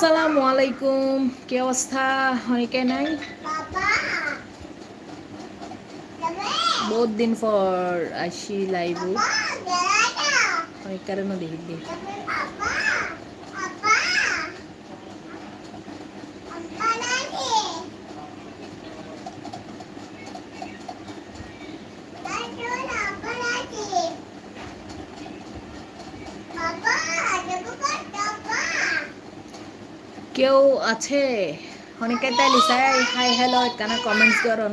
আসসালামু আলাইকুম। কি অবস্থা? অনেকে নাই? বহুত দিন পর আসি লাইভ অনেক কারণে দেখি। কেউ আছে? অনেকে তাইলি চাই হাই হ্যালো এখানে কমেন্টস করুন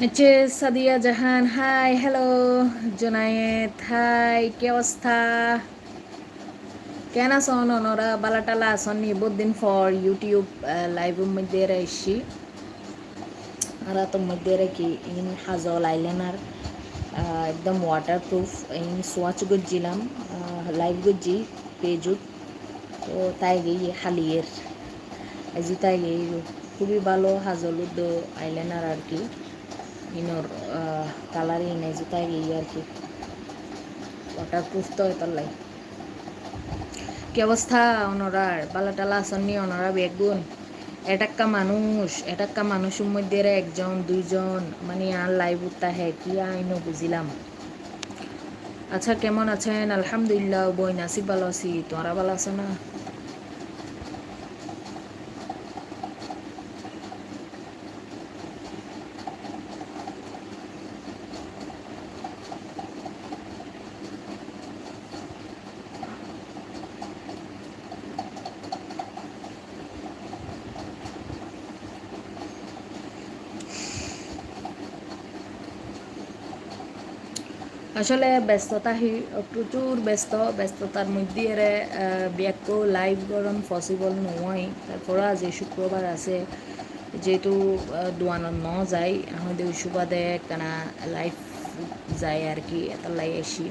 নিচে Sadia Jahan hi hello Junayed hi কি অবস্থা? কেন আসন ওনরা বালাটালা আসনি বহুত দিন ফর ইউটিউব লাইভের মধ্যে এসছি। আর তো মধ্যে কি, ইন হাজল আইলেনার একদম ওয়াটার প্রুফ ইন সোয়াচ গজ্জিলাম লাইভ গজ্জি পেজুত তো তাই গেই হালিয়ের আজি তাই গেই খুবই ভালো হাজল হাজলুদ আইলেনার আর কি। ইনোর কালারিং এই জুতাই গেই আর কি। ওয়াটার প্রুফ তো এটার লাই কি অবস্থা? ওনারার বালা টালা আসননি ওনারা বেগুন। এটাক্কা মানুষ, এটাক্কা মানুষের মধ্যে একজন, দুইজন। মানে আর লাইভ উত্তা হ্যাঁ কি আইনও বুঝিলাম। আচ্ছা কেমন আছেন? আলহামদুলিল্লাহ, বই নাসিব ভালো আছি। তোরা ভালো আছো না? আসলে ব্যস্ততা প্রচুর ব্যস্ত, ব্যস্ততার মধ্যে এরে ব্যাকো লাইভ গরম পসিবল নয় তারপরে যে শুক্রবার আছে, যেহেতু দোয়ানো ন যায় আমাদের সুবাদে কেনা লাইভ যায় আর কি, এটা লাই আসি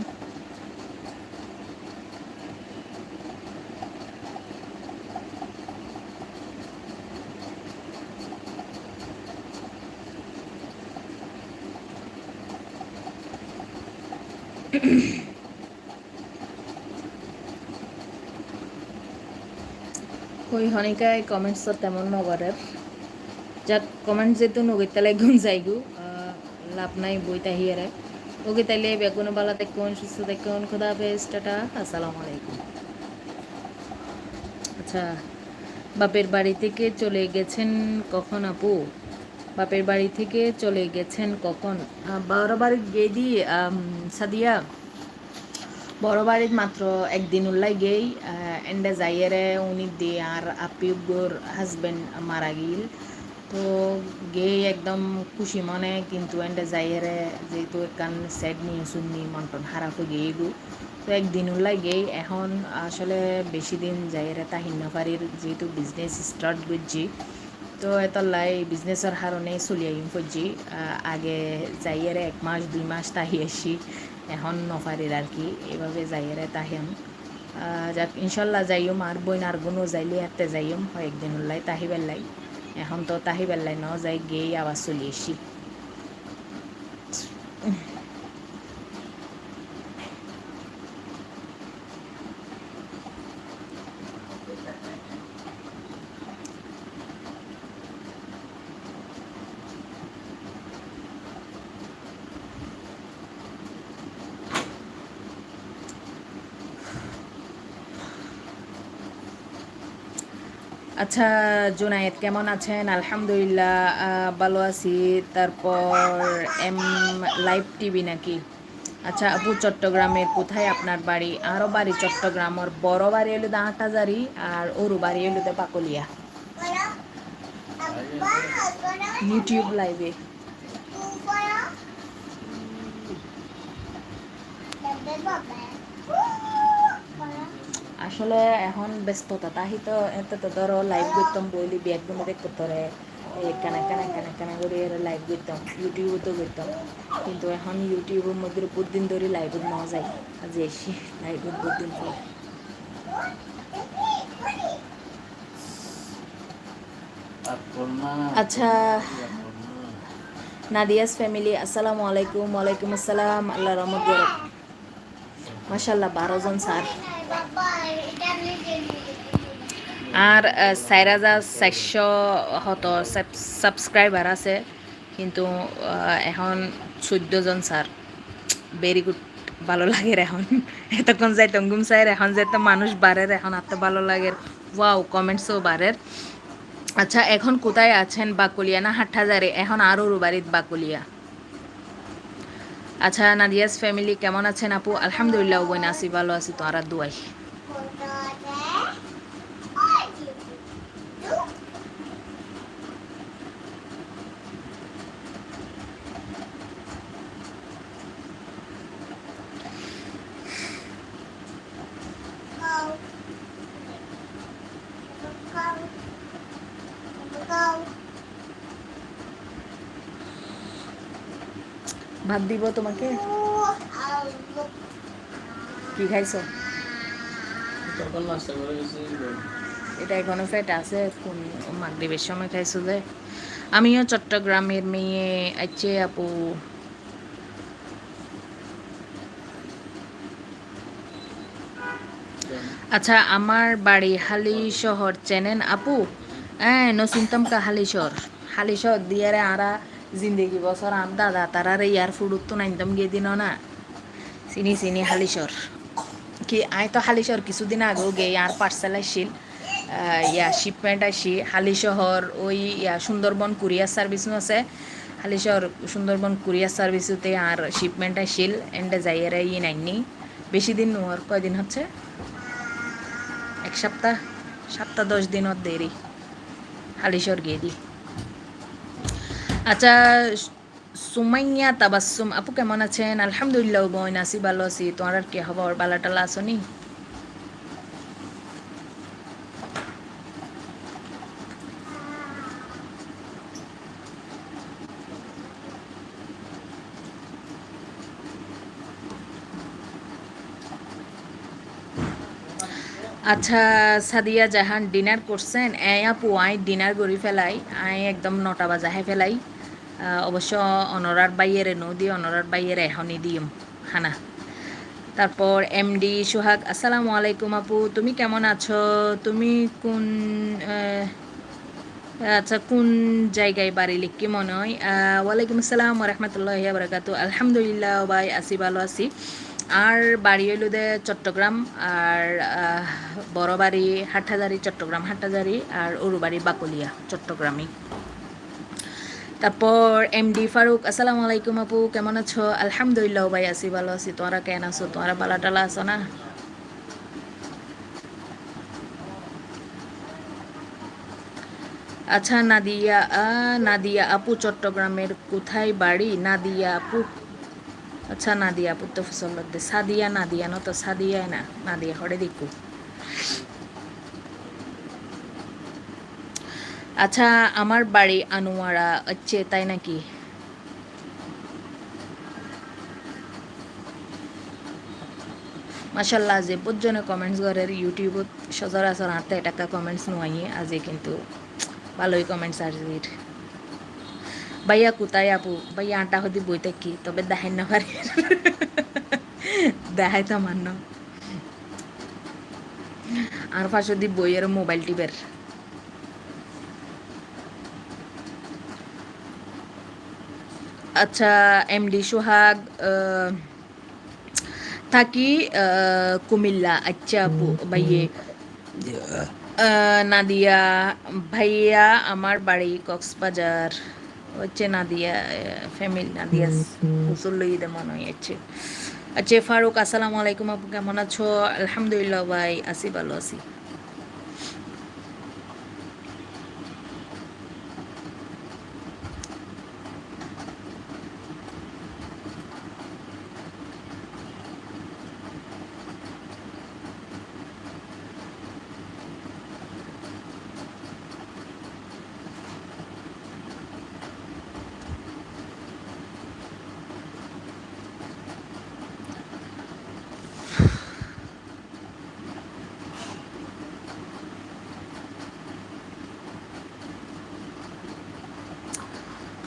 কই হনিকায় কমেন্টস তো তেমন নগরের যাক কমেন্ট যেহেতু নগিতালে গুণ যাইগু। লাভ নাই বই তাহিয়ারে ওকে তাইলে বেগুন বালা দেখুন, সুস্থ দেখুন, খুদা হাফেজ, টাটা, আসসালামু আলাইকুম। আচ্ছা বাপের বাড়ি থেকে চলে গেছেন কখন আপু? বাপের বাড়ি থেকে চলে গেছেন কখন? বাড়ি গিয়ে দি সাদিয়া, বড় বাড়ির মাত্র একদিন উল্লাই গেই এন্ডে যাইয়েরে উনি দিয়ে আর আপিউগোর হাজবেন্ড মারা গিল। তো গে একদম খুশি মনে, কিন্তু এন্ডে যাইয়েরে যেহেতু একান সেড নিয়ে শুননি মন্টন হারা হয়ে গিয়ে গু। তো একদিন উল্লাই গেই, এখন আসলে বেশি দিন যাইয়েরে তাহিন নফারির যেহেতু বিজনেস স্টার্ট করছি তো এতলাই বিজনেসের হারণে চলি আহিম ফজি। আগে যাইয়েরে এক মাস, দুই মাস তাহি আসি এখন নফারির আর কি এভাবে যাইয়েরে তাহিম যাক ইনশাল্লাহ যাইম আর বইন আর গুনো যাইলে এতে যাইম হয় একদিন উল্লাই তাহি বেল্লাই। এখন তো তাহি বেল্লাই ন, যাই গেই আবার চলি আসি আচ্ছা জুনায়েদ, কেমন আছেন? আলহামদুলিল্লাহ ভালো আছি। তারপর এম লাইভ টিভি নাকি? আচ্ছা আপু চট্টগ্রামের কোথায় আপনার বাড়ি? আরও বাড়ি, চট্টগ্রামের বড় বাড়ি হলো দাঁটাজারি আর ওরু বাড়ি হলো পাকলিয়া। ইউটিউব লাইভে আসলে এখন ব্যস্ততা তাহি তো এত তো ধরো লাইভ করতাম বইলি ব্যাগগুলো দেখতে তোরে কানা কানা কানা কানা করে লাইভ করতাম ইউটিউবে তো করতাম। কিন্তু এখন ইউটিউবের মধ্যে দিন ধরে লাইভত নেওয়া যায় আজ এসি লাইভত বহুত দিন পর আচ্ছা নাদিয়াস ফ্যামিলি আসসালামু আলাইকুম, ওয়ালাইকুম আসসালাম আল্লাহ রহমত গরব মাশাল্লাহ বারো জন স্যার আর চার হাজার চারশো হত সাবস্ক্রাইবার আছে, কিন্তু এখন চোদ্দ জন স্যার ভেরি গুড ভালো লাগে এখন। এতক্ষণ যাই তঙ্গুম স্যার এখন যে তো মানুষ বাড়ের এখন এত ভালো লাগে ওয়াও কমেন্টসও বাড়ের আচ্ছা এখন কোথায় আছেন বাকুলিয়া? না হাটহাজারে এখন আরও রুবারিত বাকুলিয়া। আচ্ছা নাদিয়াস ফ্যামিলি কেমন আছেন আপু? আলহামদুলিল্লাহ বই আছি, ভালো আছি তো আর দুয়াই ভাত দিব তোমাকে? কি খাইছো? এটা এখনও ফ্যাট আছে কোন মাগরিবের সময় খাইছো যে? আমিও চট্টগ্রামের মেয়ে আছে আপু। আচ্ছা আমার বাড়ি হালি শহর চেনেন আপু? হ্যাঁ নচিন্তম কা হালিশহর হালিশহর দিয়ারে আরা জিন্দেগি বছর আম দাদা তারারে ইয়ার ফুডুত তো নাইনতম গিয়ে দিন না। চিনি চিনি হালিশহর কি, আই তো হালিশহর কিছুদিন আগেও গে ইয়ার পার্সেল আসছিল ইয়া শিপমেন্ট আসি হালিশহর ওই ইয়া সুন্দরবন কুরিয়ার সার্ভিসও আছে। হালিশহর সুন্দরবন কুরিয়ার সার্ভিসতে আর শিপমেন্ট আসছিল এন্ডে যাইয়ারে ই নাইনি বেশি দিন নোয়ার কয়দিন হচ্ছে? এক সপ্তাহ সপ্তাহ দশ দিনত দেরি হালিশহর গিয়ে দি। আচ্ছা সুমাইয়া তাবাসুম আপু কেমন আছেন? আলহামদুলিল্লাহ বোন, আছি ভালো আছি। তোমার আর কি খবর? বালা টালা আসনি আচ্ছা সাদিয়া জাহান ডিনার করছেন। এ আপু আই ডিনার করি ফেলাই। আই একদম নটা বাজাহে ফেলাই। অবশ্য অনরার বাইয়েরে নো দিয়ে অনরার বাইয়েরে এখনই দিম, খানা। তারপর এমডি সোহাগ, আসসালামু আলাইকুম আপু, তুমি কেমন আছো? তুমি কোন আচ্ছা কোন জায়গায় বাড়ি লিখি মনে হয়? ওয়ালাইকুম আসসালাম রহমতুল্লাহ বারাকাতু আলহামদুলিল্লাহ ভাই, আছি ভালো আছি। আর বাড়ি হইল দে চট্টগ্রাম, আর বড় বাড়ি হাটহাজারি, চট্টগ্রাম হাটহাজারি, আর অরুবাড়ি বাকলিয়া, চট্টগ্রামই। তারপর এমডি ফারুক, আসসালামু আলাইকুম আপু, কেমন আছো? আলহামদুলিল্লাহ ভাই, আছি ভালো আছি। তোমরা কেন আছো? তোমরা বালা টালা আছো না? আচ্ছা নাদিয়া নাদিয়া আপু চট্টগ্রামের কোথায় বাড়ি? নাদিয়া আপু। আচ্ছা নাদিয়া আপু তো ফসল সাদিয়া, নাদিয়া ন তো সাদিয়া না, নাদিয়া হরে দেখু আচ্ছা আমার বাড়ি আনোয়ারা, হচ্ছে তাই নাকি? মাসাল্লাহ যে বুজনে কমেন্টস করের ইউটিউবত সচরাচর হাতে একটা কমেন্টস নোয়াইয়ে আজি কিন্তু ভালোই কমেন্টস আজির ভাইয়া কোথায় আপু? ভাইয়া আটা হদি বইতে কি? তবে দেখাই না পারি। দেখাই তো মান্য আর পাশে দি বইয়ের মোবাইল টিপের। আচ্ছা এমডি সোহাগ থাকি কুমিল্লা আচ্ছা আপু ভাইয়ে। নাদিয়া ভাইয়া আমার বাড়ি কক্সবাজার। হচ্ছে নাদিয়া ফ্যামিলি নাদিয়া হুসুর লই দে মনে হয় হচ্ছে আচ্ছা ফারুক আসসালামু আলাইকুম আপু কেমন আছো? আলহামদুলিল্লাহ ভাই আসি ভালো আছি।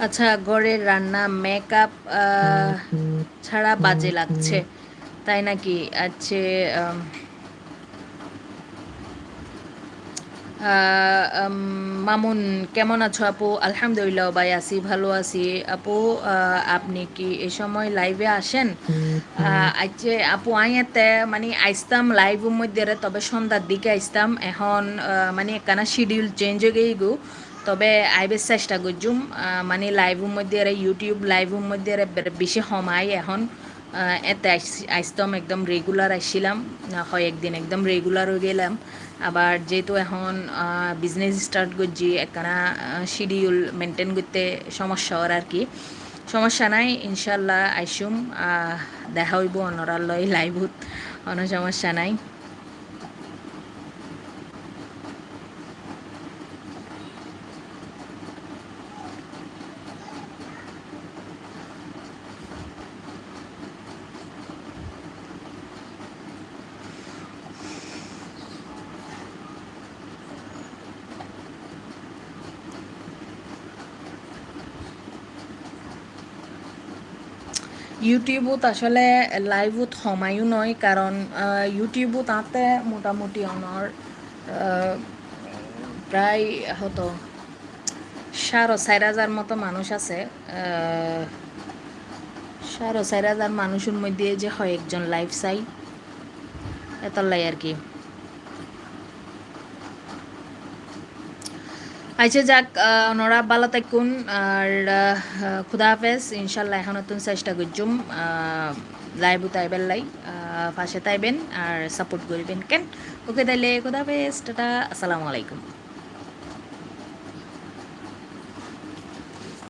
আচ্ছা ঘরের রান্না মেকআপ ছাড়া বাজে লাগছে। তাই নাকি? আচ্ছা আহ, মামুন কেমন আছো আপু? আলহামদুলিল্লাহ ভাই আছি ভালো আছি। আপু আপনি কি এই সময় লাইভে আসেন? আচ্ছা আপু আইয়াতে মানে আইসতাম লাইভের মধ্যে তবে সন্ধ্যার দিকে আইসতাম। এখন মানে একখানা শিডিউল চেঞ্জ হয়ে গেই গো তবে আইবের চেষ্টা করছুম মানে লাইভের মধ্যে ইউটিউব লাইভের মধ্যে রে বে- বেশি সময় এখন এতে আইস- আইসতাম একদম রেগুলার আসছিলাম হয় একদিন একদম রেগুলার হয়ে গেলাম। আবার যেহেতু এখন বিজনেস স্টার্ট করছি একখানা শিডিউল মেনটেন করতে সমস্যা হওয়ার আর কি। সমস্যা নাই, ইনশাল্লাহ আইসুম দেখা হইব অনরার লয় লাইভত কোনো সমস্যা নাই। ইউটিউবত আসলে লাইভত সময়ও নয় কারণ ইউটিউবত আতে মোটামুটি আহ, প্রায় হতো সাড়ে চার হাজার মতো মানুষ আছে সাড়ে চার হাজার মানুষের মধ্যে যে হয় একজন লাইভ চাই এতলাই আর কি? আচ্ছা যাক ওনারা ভালো থাকুন আর খুদা হাফেজ ইনশাল্লাহ এখন নতুন চেষ্টা করছুম লাইভ তাইবেন লাই পাশে তাইবেন আর সাপোর্ট করবেন, কেন? ওকে তাইলে, খুদা হাফেজ, টাটা, আসসালামু আলাইকুম।